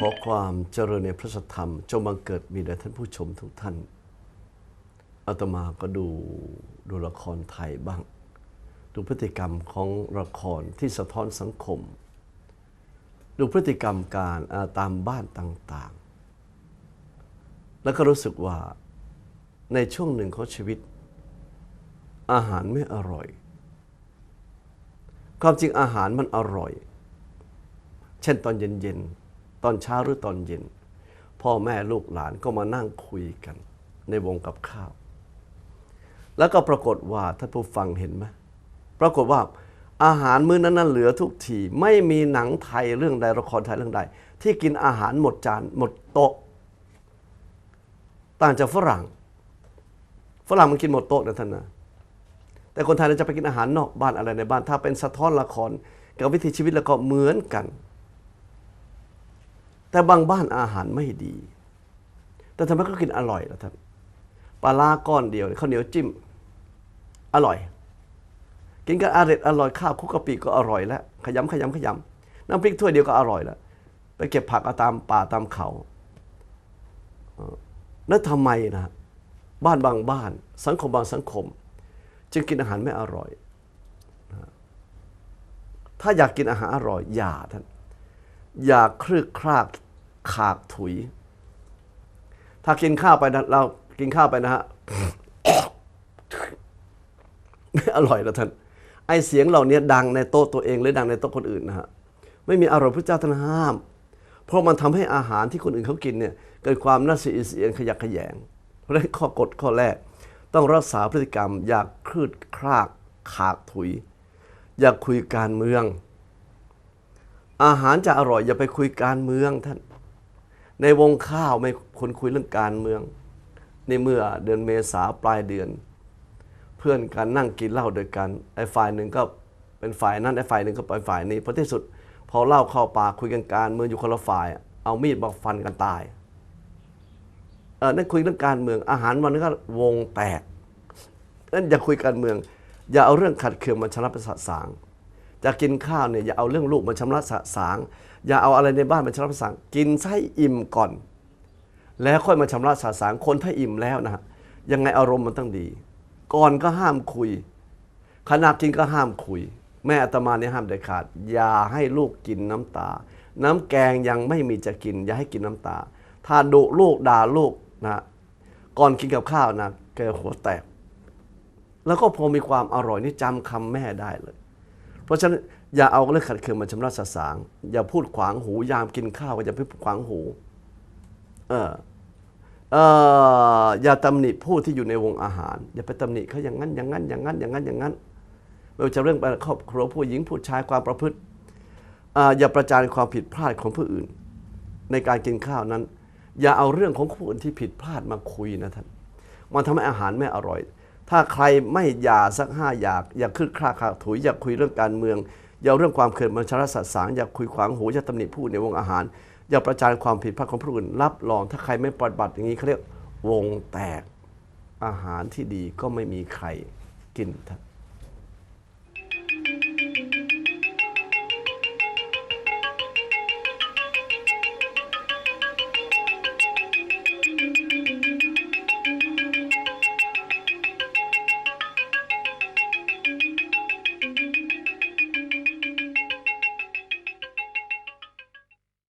ขอความเจริญในพระธรรมจงบังเกิดมีแด่ท่านผู้ชมทุกท่านอาตมาก็ดูดูละครไทยบ้าง ดูพฤติกรรมของละครที่สะท้อนสังคม ดูพฤติกรรมการาตามบ้านต่างๆ แล้วก็รู้สึกว่าในช่วงหนึ่งของชีวิต อาหารไม่อร่อย ความจริงอาหารมันอร่อย เช่นตอนเย็นๆ ตอนเช้าหรือตอนเย็น พ่อแม่ลูกหลานก็มานั่งคุยกันในวงกับข้าว แล้วก็ปรากฏว่าท่านผู้ฟังเห็นไหมปรากฏว่าอาหารมื้อนั้นนั้นเหลือทุกที ไม่มีหนังไทยเรื่องใดละครไทยเรื่องใด ที่กินอาหารหมดจานหมดโต๊ะ ต่างจากฝรั่ง ฝรั่งมันกินหมดโต๊ะนะท่านนะแต่คนไทยเราจะไปกินอาหารนอกบ้านอะไรในบ้าน ถ้าเป็นสะท้อนละครกับวิถีชีวิตแล้วก็เหมือนกัน แต่บางบ้านอาหารไม่ดี แต่ทำไมก็กินอร่อยล่ะท่านปลาล่าก้อนเดียวข้าวเหนียวจิ้ม อร่อย กินกับอาเร็ดอร่อยข้าวคุกกะปิก็อร่อยแล้วขยำขยำขยำน้ำพริกถ้วยเดียวก็อร่อยแล้วไปเก็บผักเอาตามป่าตามเขาแล้วทำไมนะบ้านบางบ้าน สังคมบางสังคม จึงกินอาหารไม่อร่อย ถ้าอยากกินอาหารอร่อยอย่าท่าน อย่าคลึกคลากขากถุย ถ้ากินข้าวไปนะเรากินข้าวไปนะฮะไม่อร่อยแล้วท่าน ไอเสียงเหล่านี้ดังในโต๊ะตัวเองหรือดังในโต๊ะคนอื่นนะฮะไม่มีอร่อยพระเจ้าท่านห้าม เพราะมันทำให้อาหารที่คนอื่นเขากินเนี่ยเกิดความน่าเสียดสียนขยักขยง เพราะนั้นข้อกฎข้อแรก ต้องรักษาพฤติกรรม อย่าคลืดคลากขากถุย อย่าคุยการเมือง อาหารจะอร่อยอย่าไปคุยการเมืองท่าน ในวงข้าวไม่คนคุยเรื่องการเมือง ในเมื่อเดือนเมษาปลายเดือน เพื่อนกันนั่งกินเหล้าด้วยกันไอ้ฝ่ายหนึ่งก็เป็นฝ่ายนั้นไอ้ฝ่ายหนึ่งก็เป็นฝ่ายนี้พราะที่สุด พอเหล้าเข้าปากคุยกันการเมืองอยู่คนละฝ่าย เอามีดมาฟันกันตายเออนั่นคุยเรื่องการเมืองอาหารวันนั้นก็วงแตกนั่นอย่าคุยการเมือง อย่าเอาเรื่องขัดเคืองมาชำระประสาทสาง จะกินข้าวเนี่ยอย่าเอาเรื่องลูกมาชำระสะสาง อย่าเอาอะไรในบ้านมาชำระสะสาง กินให้อิ่มก่อน แล้วค่อยมาชำระสะสางคนถ้าอิ่มแล้วนะฮะยังไงอารมณ์มันต้องดี ก่อนก็ห้ามคุยขณะกินก็ห้ามคุย แม่อาตมาเนี่ยห้ามเด็ดขาด อย่าให้ลูกกินน้ำตา น้ำแกงยังไม่มีจะกิน อย่าให้กินน้ำตา ถ้าดุลูกด่าลูกนะก่อนกินกับข้าวนะแกหัวแตก แล้วก็พอมีความอร่อยนี่จำคำแม่ได้เลย เพราะฉะนั้นอย่าเอาเรื่องขัดเคืองมาชำระสสาง อย่าพูดขวางหูยามกินข้าวก็อย่าพูดขวางหู เออเอออย่าตำหนิผู้ที่อยู่ในวงอาหาร อย่าไปตำหนิเขาอย่างนั้นอย่างนั้นอย่างนั้นอย่างนั้นอย่างนั้นไม่ว่าจะเรื่องครอบครัวผู้หญิงผู้ชายความประพฤติอ่าอย่าประจานความผิดพลาดของผู้อื่น ในการกินข้าวนั้น อย่าเอาเรื่องของผู้อื่นที่ผิดพลาดมาคุยนะท่านมันทำให้อาหารไม่อร่อย ถ้าใครไม่อยาสักห้าอยาก อย่าขึ้นคลาขาถุยอย่าคุยเรื่องการเมือง อย่าเอาเรื่องความเขินมันชรสัตสางอย่าคุยขวางหูอย่าตำหนิผู้ในวงอาหาร อย่าประจานความผิดพลาดของผู้อื่นรับรอง ถ้าใครไม่ปฏิบัติอย่างนี้เขาเรียกวงแตกอาหารที่ดีก็ไม่มีใครกินท่าน